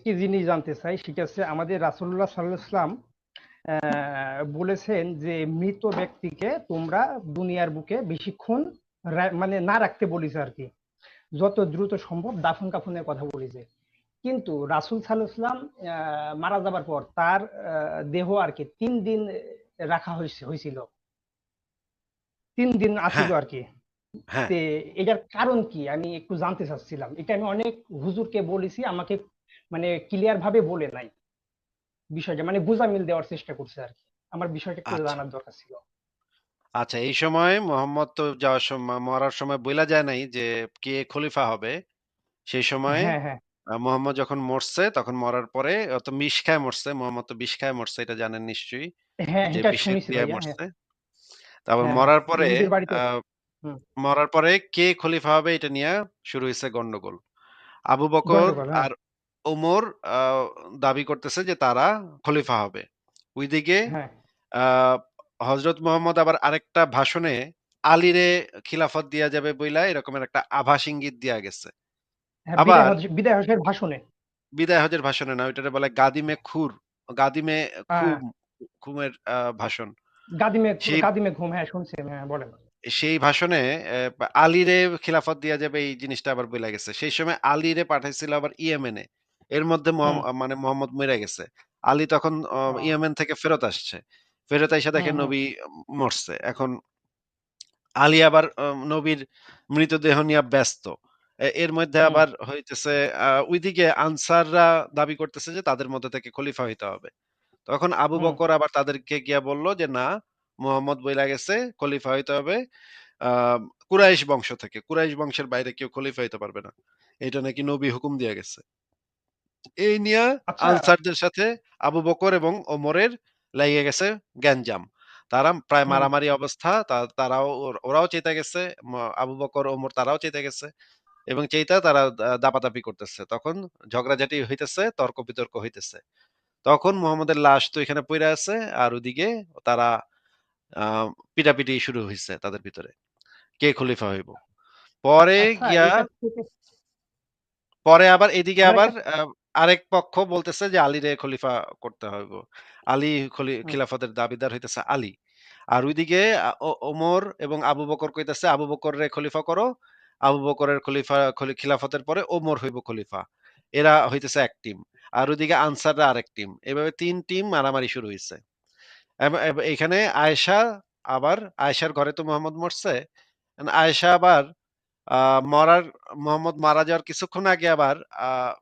একটি জিনিস জানতে চাই? সেটা হচ্ছে আমাদের রাসূলুল্লাহ সাল্লাল্লাহু আলাইহি ওয়াসাল্লাম বলেছেন যে মৃত ব্যক্তিকে তোমরা দুনিয়ার বুকে বেশিক্ষণ মানে না রাখতে বলেছে আর কি। যত দ্রুত সম্ভব দাফন কাফনের কথা বলেছে। কিন্তু রাসূল সাল্লাল্লাহু আলাইহি ওয়াসাল্লাম মারা যাবার পর তার দেহ আর কি তিন দিন রাখা হয়েছিল তিন দিন হ্যাঁ। আর কি। হ্যাঁ। এটার কারণ কি? আমি একটু জানতে চাচ্ছিলাম। এটা আমি অনেক হুজুরকে বলেছি আমাকে মানে ক্লিয়ার ভাবে বলে নাই বিষয়টা মানে বুঝামিল দেওয়ার চেষ্টা করছে আর কি। আমার বিষয়টা একটু আচ্ছা। জানার দরকার ছিল। আচ্ছা এই সময় মোহাম্মদ তো যাওয়ার সময় মরার সময় বইলা যায় নাই যে কে খলিফা হবে সেই সময় হ্যাঁ হ্যাঁ। মোহাম্মদ যখন মরছে তখন মরার পরে ও তো বিষ খায় মরছে মোহাম্মদ তো বিষ খায় মরছে এটা জানেন নিশ্চয়ই হ্যাঁ যে বিষের হ্যাঁ মরছে। তারপর মরার পরে মরার পরে কে খলিফা হবে এটা নিয়ে শুরু হয়েছে গন্ডগোল। আবু বকর আর ওমর দাবি করতেছে যে তারা খলিফা হবে। ওইদিকে হ্যাঁ। হজরত মোহাম্মদ আবার আরেকটা ভাষণে আলীরে খিলাফত দিয়া যাবে বইলা এরকমের একটা আভাস ইঙ্গিত দিয়া গেছে। হ্যাঁ আবার বিদায় হজের ভাষণে। বিদায় হজের ভাষণে না ওইটারে বলে গাদিমে খুর গাদিমে হ্যাঁ। খুম খুমের ভাষণ। গাদিমে সেই গাদিমে ঘুম হ্যাঁ শুনছি হ্যাঁ বলেন। সেই ভাষণে আলীরে খিলাফত দিয়া যাবে এই জিনিসটা আবার বইলা গেছে। সেই সময় আলীরে পাঠাইছিল আবার ইয়েমেনে। এর মধ্যে মানে মোহাম্মদ মরে গেছে। আলী তখন ইয়েমেন থেকে ফেরত আসছে। ফেরত এসে দেখে নবী মরছে। এখন আলী আবার নবীর মৃতদেহ নিয়ে ব্যস্ত। এর মধ্যে আবার হইতেছে ওইদিকে আনসাররা দাবি করতেছে যে তাদের মধ্যে থেকে খলিফা হইতে হবে। তখন আবু বকর আবার তাদেরকে গিয়া বলল যে না মোহাম্মদ বইলা গেছে খলিফা হইতে হবে আহ কুরাইশ বংশ থেকে। কুরাইশ বংশের বাইরে কেউ খলিফা হইতে পারবে না। এটা নাকি নবী হুকুম দিয়ে গেছে। এই নিয়ে আচ্ছা। আনসারদের সাথে আবু বকর এবং ওমরের লাগিয়ে গেছে গ্যাঞ্জাম। তারা প্রায় হুম। মারামারি অবস্থা তা- তারাও ওর- ওরাও চেতে গেছে ম- আবু বকর ওমর তারাও চেতে গেছে এবং চেতা তারা দা- দাপাদাপি করতেছে। তখন ঝগড়াঝাটি হইতেছে তর্ক বিতর্ক হইতেছে। তখন মোহাম্মদের লাশ তো এখানে পড়ে আছে আর ওদিকে তারা আহ পিটাপিটি শুরু হয়েছে তাদের ভিতরে। কে খলিফা হইব? পরে আচ্ছা গিয়া এটা থেকে পরে আবার এদিকে আমার আবার একটা আহ, আরেক পক্ষ বলতেছে যে আলীরে খলিফা করতে হইব আলী খলি খিলাফতের দাবিদার হইতেছে আলী। আর ওইদিকে আ- ও- ওমর এবং আবু বকর কইতেছে আবু বকর রে খলিফা করো। আবু বকরের খলিফা খলি- খিলাফতের পরে ওমর হইব খলিফা। এরা হইতেছে এক টিম। আর ওইদিকে আনসাররা আরেক টিম। এভাবে তিন টিম মারামারি শুরু হয়েছে এখানে আয়েশা আবার আয়েশার ঘরে তো মোহাম্মদ মরছে। আয়েশা আবার আহ মরার মোহাম্মদ মারা যাওয়ার কিছুক্ষণ আগে আবার আহ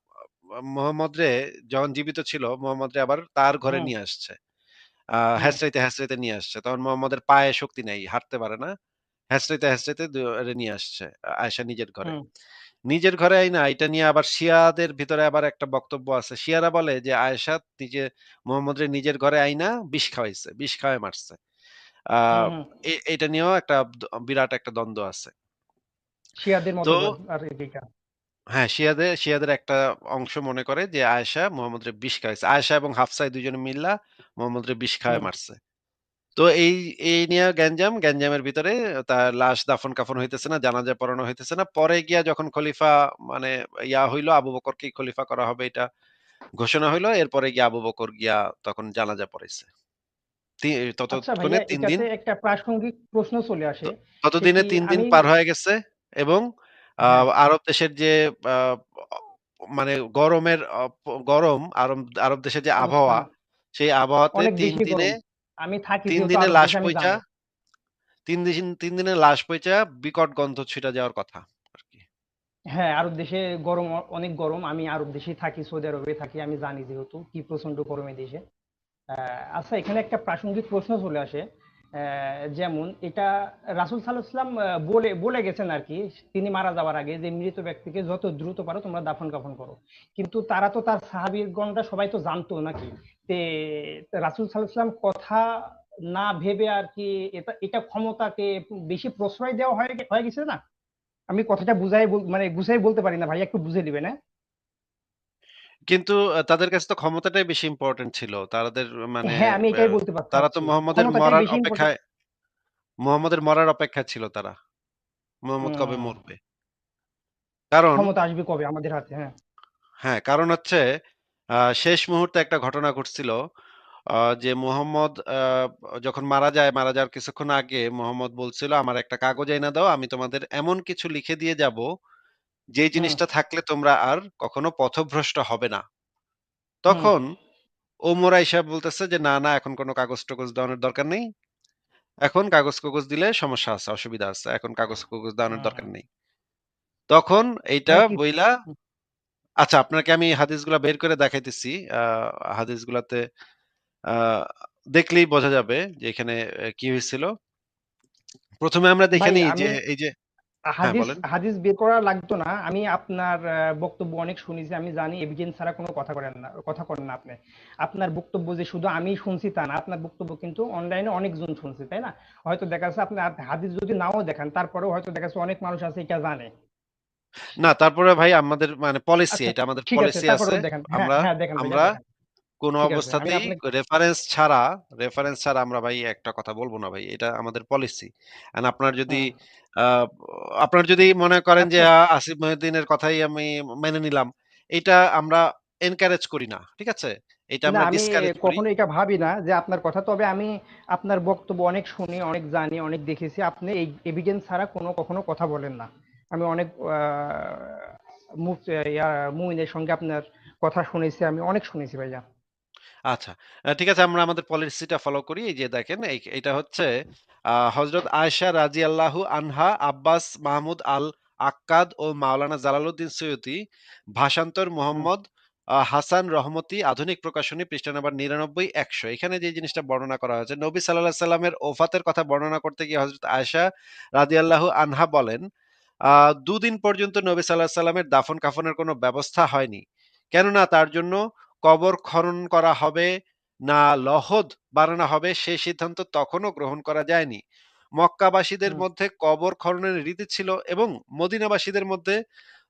মোহাম্মদ রে যখন জীবিত ছিল মোহাম্মদ রে আবার তার ঘরে নিয়ে আসছে। হ্যাচড়াইতে হ্যাচড়াইতে নিয়ে আসছে। তখন মোহাম্মদের পায়ে শক্তি নাই হাঁটতে পারে না। দু- রে নিয়ে আসছে আয়েশা নিজের ঘরে। নিজের ঘরে আইনা এটা নিয়ে আবার শিয়াদের ভিতরে আবার একটা বক্তব্য আছে। শিয়ারা বলে যে আয়েশা নিজে মোহাম্মদের নিজের ঘরে আইনা বিষ খাওয়াইছে বিষ খাওয়াই মারছে। আহ এটা নিয়েও একটা বিরাট একটা দ্বন্দ্ব আছে। শিয়াদের তো আর এদিকে হ্যাঁ শিয়াদের শিয়াদের একটা অংশ মনে করে যে আয়েশা মোহাম্মদের বিষ খাওয়াইছে। আয়েশা এবং হাফসাই দুজনে মিল্লা মোহাম্মদের বিষ খাওয়াই হুম। মারছে। তো এই এই নিয়ে গ্যাঞ্জাম গ্যাঞ্জামের ভিতরে তার লাশ দাফন কাফন হইতেছে না জানাজা পড়ানো হইতেছে না। পরে গিয়া যখন খলিফা মানে ইয়া হইল আবু বকরকে খলিফা করা হবে এটা ঘোষণা হইল। এরপরে গিয়া আবু বকর গিয়া তখন জানাজা পড়াইছে। তি- আচ্ছা ততক্ষণে ভাইয়া তিন দিন এটাতে একটা প্রাসঙ্গিক প্রশ্ন চলে আসে। তো- ততদিনে কি তিন দিন আমি পার হয়ে গেছে এবং হ্যাঁ। আহ, আরব দেশের যে আহ, মানে গরমের গরম আরব আরব দেশের যে আবহাওয়া অবস্থান সেই আবহাওয়াতে অনেক তিন বেশি দিনে গরম। আমি থাকি তিন যেহেতু দিনে আরব লাশ দেশে আমি পইচা জানি। তিন দিন তিন দিনে লাশ পইচা বিকট গন্ধ ছিটা যাওয়ার কথা আর কি হ্যাঁ আরব দেশে গরম অ- অনেক গরম। আমি আরব দেশে থাকি সৌদি আরবে থাকি আমি জানি যেহেতু কি প্রচণ্ড গরমে দেশে। আহ, আচ্ছা এখানে একটা প্রাসঙ্গিক প্রশ্ন চলে আসে। যেমন এটা রাসূল আলাইহি বলে বলে গেছেন আর কি, তিনি মারা যাওয়ার আগে যে মৃত ব্যক্তিকে যত দ্রুত পারো তোমরা দাফন কাফন করো। কিন্তু তারা তো তার সাহাবীগণরা সবাই তো জানতো নাকি তে রাসূল আলাইহি কথা না ভেবে আর কি এটা এটা ক্ষমতাকে বেশি প্রশ্রয় দেওয়া হয়ে হয়ে গেছে না? আমি কথাটা বুঝাই মানে গুছাই বলতে পারি না ভাই, একটু বুঝে দিবেন হ্যাঁ? কিন্তু তাদের কাছে তো ক্ষমতাটাই বেশি ইম্পর্টেন্ট ছিল তাদের মানে হ্যাঁ আমি এটাই বলতে পারছি তারা তো মোহাম্মদের ক্ষমতাটাই মরার বেশি ইম্পর্টেন্ট অপেক্ষায় মোহাম্মদের মরার অপেক্ষায় ছিল তারা মোহাম্মদ কবে মরবে কারণ ক্ষমতা আসবে কবে আমাদের হাতে হ্যাঁ হ্যাঁ কারণ হচ্ছে আ শেষ মুহূর্তে একটা ঘটনা ঘটছিল। আ যে মোহাম্মদ আ যখন মারা যায়, মারা যাওয়ার কিছুক্ষণ আগে মোহাম্মদ বলছিল, "আমার একটা কাগজ আইনা দাও। আমি তোমাদের এমন কিছু লিখে দিয়ে যাব, হুম, জিনিসটা থাকলে তোমরা আর কখনো পথভ্রষ্ট হবে না।" তখন ওমর আইসা বলতেছে যে, "না, না এখন কোন কাগজ-টাগজ দেওয়ানোর দরকার নেই। এখন কাগজ-কগজ দিলে সমস্যা আছে, অসুবিধা আছে। এখন কাগজ-কগজ দেওয়ানোর দরকার নেই।" তখন এইটা মানে বইলা আচ্ছা আপনাকে আমি হাদিসগুলা বের করে দেখাইতেছি। হাদিসগুলাতে দেখলেই বোঝা যাবে যে এখানে কি হয়েছিল। প্রথমে আমরা দেখে নিই যে এই যে হ্যাঁ, হাদিস হাদিস বের করা লাগতো না। আমি আপনার বক্তব্য অনেক শুনেছি। আমি জানি এভিডেন্স ছাড়া কোনো কথা করেন না কথা কন না আপনি। আপনার বক্তব্য যে শুধু আমি শুনছি তা না। আপনার বক্তব্য কিন্তু অনলাইনে অনেকজন শুনছে, তাই না? হয়তো দেখা যাচ্ছে আপনি হাদিস যদি নাও দেখান, তারপরেও হয়তো দেখা যাচ্ছে অনেক মানুষ আছে এটা জানে। না তারপরে ভাই আমাদের মানে পলিসি আচ্ছা এটা আমাদের পলিসি আছে। হ্যাঁ, আমরা হ্যাঁ আমরা। কোন অবস্থাতেই রেফারেন্স ছাড়া রেফারেন্স ছাড়া আমরা ভাই একটা কথা বলব না ভাই। এটা আমাদের পলিসি। অ্যান্ড আপনার যদি আপনার যদি মনে করেন যে আচ্ছা আসিফ মহিউদ্দিনের কথাই আমি মেনে নিলাম। এইটা আমরা এনকারেজ করি না। ঠিক আছে? এটা আমরা আমি ডিসকারেজ করি। কখনো এটা ভাবি না যে আপনার কথা তবে আমি আপনার বক্তব্য অনেক শুনি অনেক জানি অনেক দেখেছি আপনি এই এভিডেন্স ছাড়া কোনো কখনো কথা বলেন না আমি অনেক মুমিনের সঙ্গে আপনার কথা শুনেছি আমি অনেক শুনেছি ভাইয়া আচ্ছা। আ ঠিক আছে আমরা আমাদের পলিসিটা ফলো করি। এই যে দেখেন এই এইটা হচ্ছে আ হযরত আয়েশা রাদিয়াল্লাহু আনহা, আব্বাস মাহমুদ আল আক্কাদ ও মাওলানা জালালউদ্দিন সৈয়দী ভাষান্তর হুম মোহাম্মদ আ হাসান রহমতি আধুনিক প্রকাশনী পৃষ্ঠা নাম্বার ৯৯-১০০ এখানে যে জিনিসটা বর্ণনা করা হয়েছে নবী সাল্লাল্লাহু আলাইহি সাল্লামের ওফাতের কথা বর্ণনা করতে গিয়ে হযরত আয়েশা রাদিয়াল্লাহু আনহা বলেন, আ দুদিন পর্যন্ত নবী সাল্লাল্লাহু আলাইহি সাল্লামের দাফন-কাফনের কোনো ব্যবস্থা হয়নি। কেননা তার জন্য কবর খনন করা হবে না লহদ বানানো হবে সে সিদ্ধান্ত তখনও গ্রহণ করা যায়নি। মক্কাবাসীদের মধ্যে কবর খননের রীতি ছিল এবং মদিনাবাসীদের মধ্যে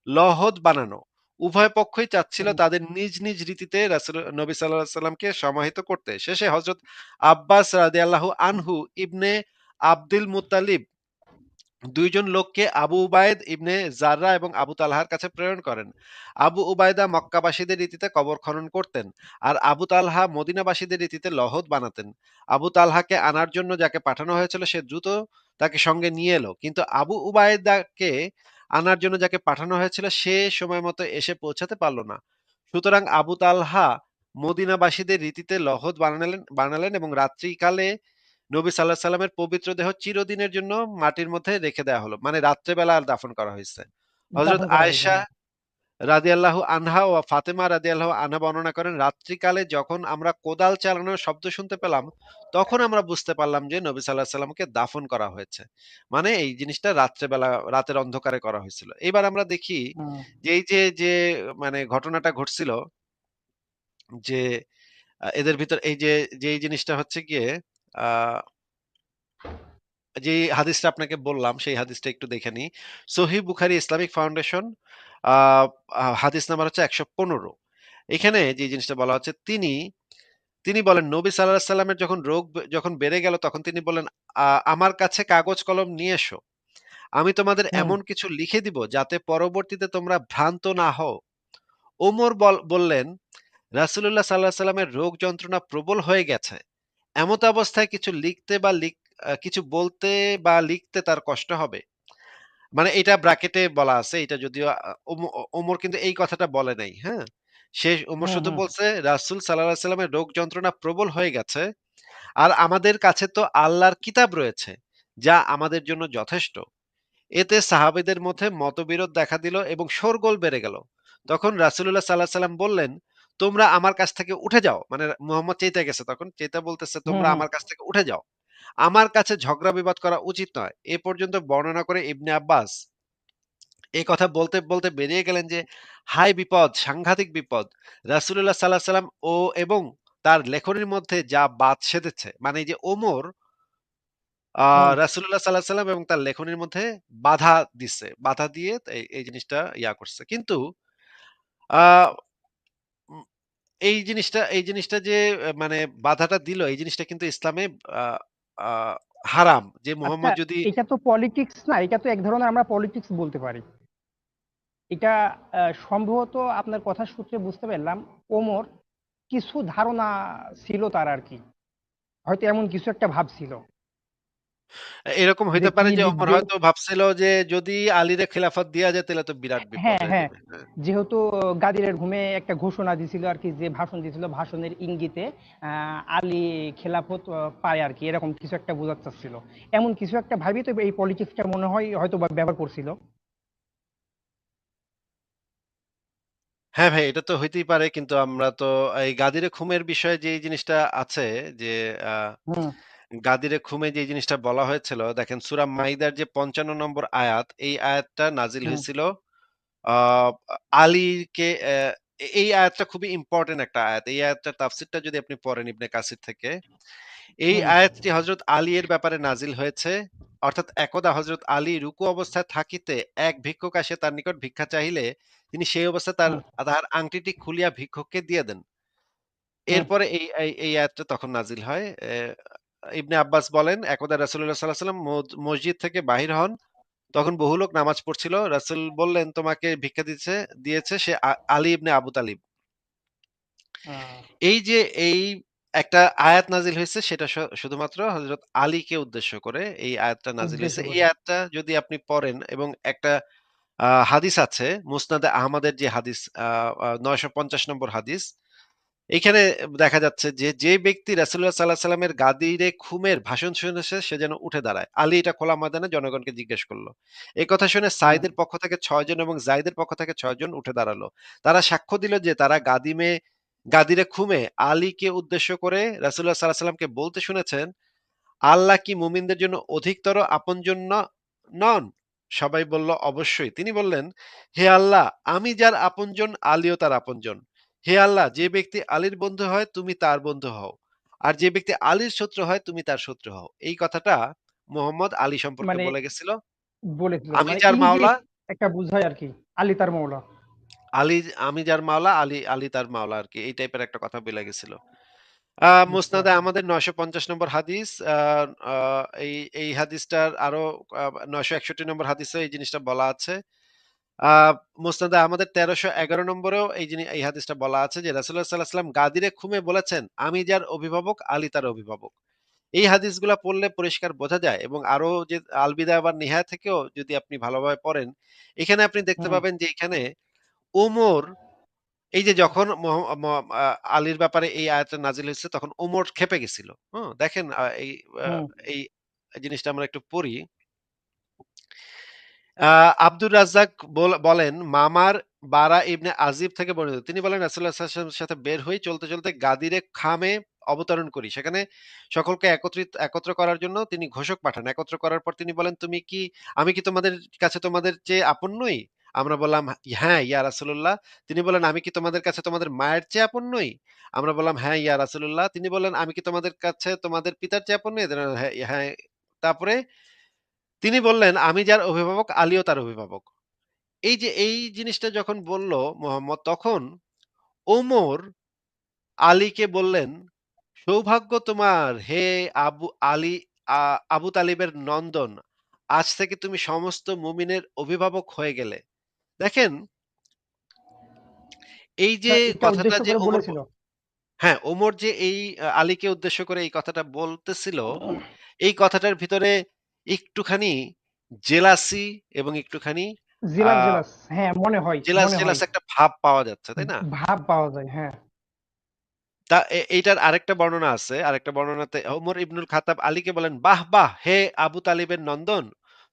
লহদ বানানো। উভয় পক্ষই চাচ্ছিল তাদের নিজ, নিজ রীতিতে নবী আলাইহি সাল্লামকে সমাহিত করতে। শেষে হজরত আব্বাস রাদিয়াল্লাহু আনহু ইবনে আব্দুল মুত্তালিব ২ জন লোককে আবু উবায়েদ ইবনে জাররা এবং আবু তালহার কাছে প্রেরণ করেন। আবু উবায়দা মক্কাবাসীদের রীতিতে কবর খনন করতেন। আর আবু তালহা মদিনাবাসীদের রীতিতে লহদ বানাতেন। আবু তালহাকে আনার জন্য যাকে পাঠানো হয়েছিল সে দ্রুত তাকে সঙ্গে নিয়ে এলো। কিন্তু আবু উবায়দাকে আনার জন্য যাকে পাঠানো হয়েছিল সে সময় মতো এসে পৌঁছাতে পারল না। সুতরাং আবু তালহা মদিনাবাসীদের রীতিতে লহদ বানালেন বানালেন এবং রাত্রিকালে নবী আলাইহি সাল্লামের পবিত্র দেহ চিরদিনের জন্য মাটির মধ্যে রেখে দেয়া হলো। মানে রাত্রেবেলা আর দাফন করা হয়েছে আয়েশা হ্যাঁ রাদিয়াল্লাহু আনহা ও ফাতেমা রাদিয়াল্লাহু আনহা বর্ণনা করেন, রাত্রিকালে যখন আমরা কোদাল চালানোর শব্দ শুনতে পেলাম, তখন আমরা বুঝতে পারলাম যে নবী আলাইহি সাল্লামকে দাফন করা হয়েছে। মানে এই জিনিসটা রাত্রেবেলা রাতের অন্ধকারে করা হয়েছিল। এবার আমরা দেখি যে এই যে, যে মানে ঘটনাটা ঘটছিল যে এদের ভিতর এই যে, যে জিনিসটা হচ্ছে গিয়ে যে হাদিসটা আপনাকে বললাম সেই হাদিসটা একটু দেখে নিই। সহিহ বুখারী ইসলামিক ফাউন্ডেশন হাদিস নাম্বার হচ্ছে ১১৫ এখানে যে জিনিসটা বলা হচ্ছে তিনি, তিনি বলেন নবী আলাইহি সাল্লামের যখন রোগ যখন বেড়ে গেল তখন তিনি বললেন, আ "আমার কাছে কাগজ কলম নিয়ে এসো। আমি তোমাদের এমন কিছু লিখে দিব যাতে পরবর্তীতে তোমরা ভ্রান্ত না হও।" ওমর বল বললেন, "রাসূলুল্লাহ সাল্লাল্লাহু আলাইহি সাল্লামের রোগ যন্ত্রণা প্রবল হয়ে গেছে। এমত অবস্থায় কিছু লিখতে বা লিখ আ কিছু বলতে বা লিখতে তার কষ্ট হবে।" মানে এটা ব্র্যাকেটে বলা আছে। এটা যদিও আ ওম ওমর কিন্তু এই কথাটা বলে নাই। হ্যাঁ? সে ওমর হুম শুধু হুম বলছে রাসূল আলাইহি সাল্লামের রোগ যন্ত্রণা প্রবল হয়ে গেছে। আর আমাদের কাছে তো আল্লাহর কিতাব রয়েছে, যা আমাদের জন্য যথেষ্ট। এতে সাহাবীদের মধ্যে মতবিরোধ দেখা দিল এবং শোরগোল বেড়ে গেল। তখন রাসূলুল্লাহ সাল্লাল্লাহু আলাইহি সাল্লাম বললেন, "তোমরা আমার কাছ থেকে উঠে যাও।" মানে মুহাম্মদ চেইতা গেছে তখন। চেইতা বলতেছে, "তোমরা আমার কাছ থেকে উঠে যাও। আমার কাছে ঝগড়া বিবাদ করা উচিত নয়।" এ পর্যন্ত বর্ণনা করে ইবনে আব্বাস এই কথা বলতে, বলতে বেরিয়ে গেলেন যে, হায় বিপদ! সাংঘাতিক বিপদ! রাসূলুল্লাহ সাল্লাল্লাহু আলাইহি সাল্লাম ও এবং তার লেখনীর মধ্যে যা বাদ সেধেছে। মানে এই যে ওমর হুম রাসূলুল্লাহ সাল্লাম এবং তার লেখনীর মধ্যে বাধা দিচ্ছে বাধা দিয়ে এই, জিনিসটা ইয়া করছে। কিন্তু এই জিনিসটা এই জিনিসটা যে মানে বাধাটা দিল, এই জিনিসটা কিন্তু ইসলামে হারাম। যে মোহাম্মদ যদি এটা তো পলিটিক্স না এটা তো এক ধরনের আমরা পলিটিক্স বলতে পারি। এটা আহ, সম্ভবত আপনার কথা সূত্রে বুঝতে পারলাম ওমর কিছু ধারণা ছিল তার আর কি। হয়তো এমন কিছু একটা ভাবছিল। এরকম হইতে পারে যে ওমর হয়তো ভাবছিল যে যদি আলীরে খেলাফত দেয়া যায় তাহলে তো বিরাট বিপদ হ্যাঁ হ্যাঁ হ্যাঁ। যেহেতু গাদিরের ঘুমে একটা ঘোষণা দিছিল আর কি যে ভাষণ দিছিল ভাষণের ইঙ্গিতে আলী খেলাফত পায় আর কি এরকম কিছু একটা বোঝাতে চাচ্ছিল এমন কিছু একটা ভাবি তো এই পলিটিক্সটা মনে হয় হয়তো ব্যবহার করছিল। হ্যাঁ ভাই এটা তো হইতেই পারে কিন্তু আমরা তো এই গাদিরে খুমের বিষয়ে যে জিনিসটা আছে যে আহ, হুম। গাদিরে খুমে যে জিনিসটা বলা হয়েছিল দেখেন সূরা মাইদার যে পঞ্চান্ন নম্বর আয়াত এই আয়াতটা নাজিল হয়েছিল আলীকে এই আয়াতটা খুবই ইম্পর্টেন্ট একটা আয়াত। এই আয়াতটার তাফসিরটা যদি আপনি পড়েন ইবনে কাসির থেকে এই আয়াতটি হযরত আলী এর ব্যাপারে নাজিল হয়েছে অর্থাৎ একদা হজরত আলী রুকু অবস্থায় থাকিতে এক ভিক্ষুক আসে তার নিকট ভিক্ষা চাহিলে তিনি সেই অবস্থায় তার তাহার আংটিটি খুলিয়া ভিক্ষুককে দিয়ে দেন। এরপরে এই এই এই আয়াতটা তখন নাজিল হয় আহ, ইবনে আব্বাস বলেন একদা আলাইহি ওয়াসাল্লাম মদ- মসজিদ থেকে বাহির হন। তখন বহু লোক নামাজ পড়ছিল। রাসূল বললেন তোমাকে ভিক্ষা দিচ্ছে দিয়েছে সে আলী ইবনে আবু তালিব। এই যে এই একটা আয়াত নাজিল হয়েছে সেটা শুধুমাত্র হযরত আলীকে উদ্দেশ্য করে এই আয়াতটা নাজিল হয়েছে। এই আয়াতটা যদি আপনি পড়েন এবং একটা হাদিস আছে মুসনাদে আহমদের যে হাদিস নয়শো পঞ্চাশ নম্বর হাদিস এখানে দেখা যাচ্ছে যে যে ব্যক্তি রাসুল্লাহ সাল্লাহ সাল্লামের গাদিরে খুমের ভাষণ শুনেছে, সে যেন উঠে দাঁড়ায়। আলী এটা খোলা ময়দানে জনগণকে জিজ্ঞেস করল। এই কথা শুনে সাইদের পক্ষ থেকে ছয়জন এবং জাইদের পক্ষ থেকে ছয়জন উঠে দাঁড়াল। তারা সাক্ষ্য দিল যে, তারা গাদিমে, গাদিরে খুমে আলীকে উদ্দেশ্য করে রাসুল্লাহ সাল্লাহ সাল্লামকে বলতে শুনেছেন, আল্লাহ কি মুমিনদের জন্য অধিকতর আপনজন নন? সবাই বলল, অবশ্যই। তিনি বললেন, হে আল্লাহ, আমি যার আপনজন, আলীও তার আপনজন। হে আল্লাহ যে ব্যক্তি আলীর বন্ধু হয় তুমি তার বন্ধু হও। আর যে ব্যক্তি আলীর শত্রু হয় তুমি তার শত্রু হও। এই কথাটা মোহাম্মদ আলী সম্পর্কে মানে বলে গেছিল। আমি মানে যার মাওলা একটা বুঝায় আর কি আলী তার মৌলা আলী আমি যার মাওলা আলী আলী তার মাওলা আর কি এই টাইপের একটা কথা বলে গেছিল। বুঝতে মুসনাদে আমাদের নয়শো পঞ্চাশ নম্বর হাদিস এই এই হাদিসটার আরও নয়শো একষট্টি নম্বর হাদিসে এই জিনিসটা বলা আছে। আহ মুসনাদে আমাদের তেরোশো এগারো নম্বরেও এই জিনিস এই হাদিসটা বলা আছে যে রাসুল্লাহ সাল্লাহ সাল্লাম গাদিরে খুমে বলেছেন আমি যার অভিভাবক আলী তার অভিভাবক। এই হাদিসগুলা পড়লে পরিষ্কার বোঝা যায় এবং আরও যে আলবিদা আবার নিহায় থেকেও যদি আপনি ভালোভাবে পড়েন এখানে আপনি দেখতে পাবেন যে এখানে ওমর এই যে যখন আলীর ব্যাপারে এই আয়াতটা নাজিল হয়েছে তখন ওমর ক্ষেপে গেছিল। হ্যাঁ দেখেন এই এই জিনিসটা আমরা একটু পড়ি। আহ, আব্দুর রাজ্জাক বল- বলেন মামার বারা ইবনে আজিব থেকে বর্ণিত। তিনি বলেন সাল্লাল্লাহু সাথে বের হই চলতে চলতে গাদিরে খামে অবতরণ করি। সেখানে সকলকে একত্রিত একত্র করার জন্য তিনি ঘোষক পাঠান। একত্র করার পর তিনি বলেন তুমি কি আমি কি তোমাদের কাছে তোমাদের চেয়ে আপন নই? আমরা বললাম হ্যাঁ ইয়া রাসূলুল্লাহ। তিনি বলেন আমি কি তোমাদের কাছে তোমাদের মায়ের চেয়ে আপন নই? আমরা বললাম হ্যাঁ ইয়া রাসূলুল্লাহ। তিনি বলেন আমি কি তোমাদের কাছে তোমাদের পিতার চেয়ে আপন নই? হ্যাঁ হ্যাঁ। তারপরে তিনি বললেন আমি যার অভিভাবক আলীও তার অভিভাবক। এই যে এই জিনিসটা যখন বলল মোহাম্মদ তখন ওমর আলীকে বললেন সৌভাগ্য তোমার হে আবু আলী আবু তালিবের নন্দন আজ থেকে তুমি সমস্ত মুমিনের অভিভাবক হয়ে গেলে। দেখেন এই যে কথাটা যে হ্যাঁ ওমর যে এই আলীকে উদ্দেশ্য করে এই কথাটা বলতেছিল এই কথাটার ভিতরে একটুখানি জেলাসি এবং একটুখানি জেলাস জেলাস। হ্যাঁ মনে হয় জেলাস জেলাস একটা ভাব পাওয়া যাচ্ছে তাই না? ভাব পাওয়া যায় হ্যাঁ। তা এইটার আরেকটা বর্ণনা আছে আরেকটা বর্ণনাতে ওমর ইবনুল খাতাব আলীকে বলেন বাহ বাহ হে আবু তালিবের নন্দন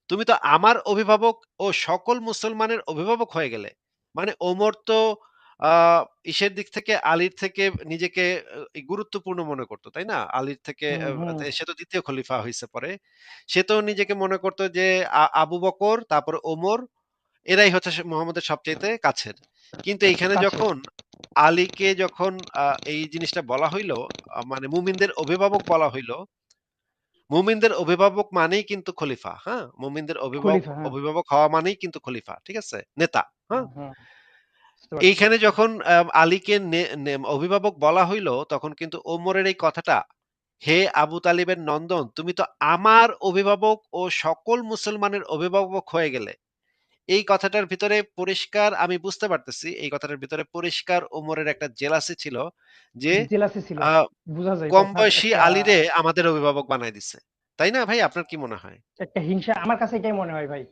তুমি তো আমার অভিভাবক ও সকল মুসলমানের অভিভাবক হয়ে গেলে। মানে ওমর তো ইসের দিক থেকে আলীর থেকে নিজেকে গুরুত্বপূর্ণ মনে করতো তাই না? আলীর থেকে সে তো দ্বিতীয় খলিফা হয়েছে পরে। সে তো নিজেকে মনে করতো যে আবু বকর তারপর ওমর এরাই হচ্ছে মুহাম্মদের সবচেয়ে কাছের। কিন্তু এইখানে যখন আলীকে যখন আহ, এই জিনিসটা বলা হইল মানে মুমিনদের অভিভাবক বলা হইল মুমিনদের অভিভাবক মানেই কিন্তু খলিফা হ্যাঁ? মুমিনদের অভিভাবক হ্যাঁ। অভিভাবক হওয়া মানেই কিন্তু খলিফা ঠিক আছে? নেতা হ্যাঁ হুম, হুম, বুঝতে পারছি এইখানে যখন আলীকে নে- নে- অভিভাবক বলা হইল তখন কিন্তু ওমরের এই কথাটা হে আবু তালিবের নন্দন তুমি তো আমার অভিভাবক ও সকল মুসলমানের অভিভাবক হয়ে গেলে এই কথাটার ভিতরে পরিষ্কার আমি বুঝতে পারতেছি এই কথাটার ভিতরে পরিষ্কার ওমরের একটা জেলাসি ছিল যে জেলাসি ছিল আ বোঝা যায় কম বয়সী একটা আলীরে আমাদের অভিভাবক বানায় দিছে। তাই না ভাই? আপনার কি মনে হয়? একটা হিংসা আমার কাছে এটাই মনে হয় ভাই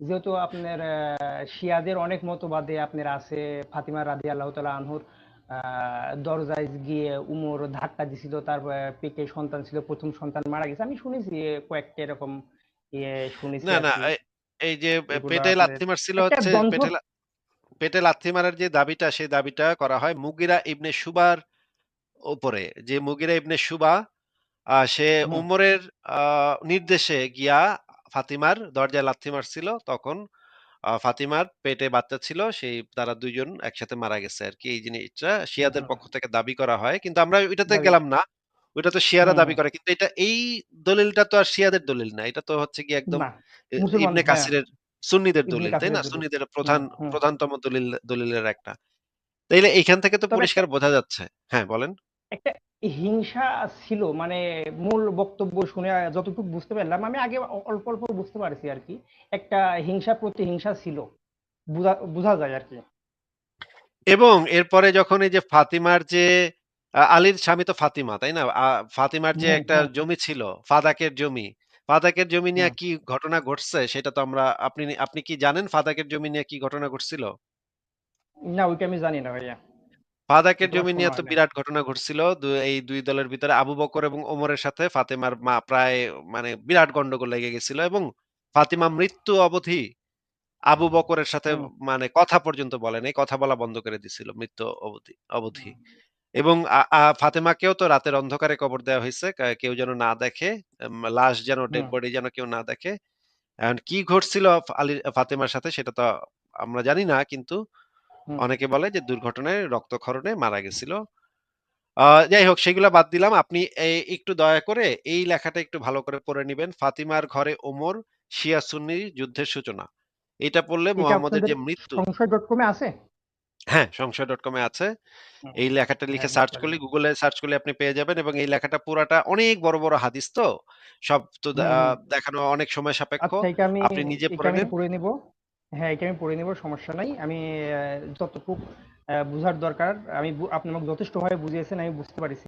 যেহেতু আপনার শিয়াদের অনেক মতবাদে আপনার আছে ফাতিমা রাদি আল্লাহ তালা আনহুর দরজায় গিয়ে উমর ধাক্কা দিছিল তার পেটে সন্তান ছিল প্রথম সন্তান মারা গেছে। আমি শুনেছি কয়েকটা এরকম ইয়ে শুনেছি না, না এই যে পেটে লাথি মারছিল হচ্ছে পেটে পেটে লাথি মারার যে দাবিটা সেই দাবিটা করা হয় মুগিরা ইবনে শুবার উপরে। যে মুগিরা ইবনে আ সে উমরের নির্দেশে গিয়া ফাতিমার দরজায় লাথি মারছিল। তখন ফাতিমার পেটে বাচ্চা ছিল। সেই তারা ২ জন একসাথে মারা গেছে আরকি। এই জিনিসটা শিয়াদের পক্ষ থেকে দাবি করা হয়। কিন্তু আমরা ওইটাতে গেলাম না। ওইটা তো শিয়ারা দাবি হুম করে। কিন্তু এটা এই দলিলটা তো আর শিয়াদের দলিল না। এটা তো হচ্ছে গিয়ে একদম ইবনে হ্যাঁ কাসিরের সুন্নিদের দলিল, তাই না? সুন্নিদের প্রধান প্রধানতম দলিল দলিলের একটা। তাইলে এইখান থেকে তো পরিষ্কার বোঝা যাচ্ছে হ্যাঁ, বলেন। একটা হিংসা ছিল মানে মূল বক্তব্য শুনে যতটুকু বুঝতে পারলাম আমি আগে অল্প অল্প বুঝতে পারছি আর কি একটা হিংসা প্রতিহিংসা ছিল বোঝা যায় আর কি এবং এরপরে যখন এই যে ফাতিমার যে আলীর স্বামী তো ফাতিমা, তাই না? ফাতিমার যে একটা জমি ছিল, ফাদাকের জমি। ফাদাকের জমি নিয়ে কি ঘটনা ঘটছে সেটা তো আমরা আপনি আপনি কি জানেন ফাদাকের জমি নিয়ে কি ঘটনা ঘটছিল? না ওইটা আমি জানি না ভাইয়া ফাদাকের জমি নিয়ে তো বিরাট ঘটনা ঘটছিল। এই ২ দলের ভিতরে আবু বকর এবং ওমরের সাথে ফাতেমার মা প্রায় মানে বিরাট গন্ডগোল লেগে গেছিল এবং ফাতিমা মৃত্যু অবধি আবু বকরের সাথে মানে কথা পর্যন্ত বলে নাই। কথা বলা বন্ধ করে দিছিল মৃত্যু অবধি অবধি। এবং ফাতেমাকেও তো রাতের অন্ধকারে কবর দেওয়া হয়েছে কেউ যেন না দেখে। লাশ যেন ডেড বডি যেন কেউ না দেখে। কি ঘটছিল আলী ফাতেমার সাথে সেটা তো আমরা জানি না। কিন্তু অনেকে বলে যে দুর্ঘটনায় রক্তক্ষরণে মারা গেছিল। যাই হোক সেগুলা বাদ দিলাম। আপনি একটু দয়া করে এই লেখাটা একটু ভালো করে পড়ে নিবেন। ফাতিমার ঘরে ওমর শিয়া সুন্নি যুদ্ধের সূচনা। এটা পড়লে মুহাম্মদের যে মৃত্যু সংশয় ডট কমে আছে হ্যাঁ, সংশয়.com এ আছে। এই লেখাটা লিখে হ্যাঁ সার্চ করলে গুগলে সার্চ করলে আপনি পেয়ে যাবেন এবং এই লেখাটা পুরাটা অনেক বড়, বড় হাদিস তো। সব তো দেখানো অনেক সময় সাপেক্ষ। আচ্ছা আপনি নিজে। পড়ে নিব হ্যাঁ এটা আমি পড়ে নেব, সমস্যা নাই। আমি যতটুকু বুঝার দরকার, আমি আপনি আমাকে যথেষ্টভাবে বুঝিয়েছেন, আমি বুঝতে পারছি।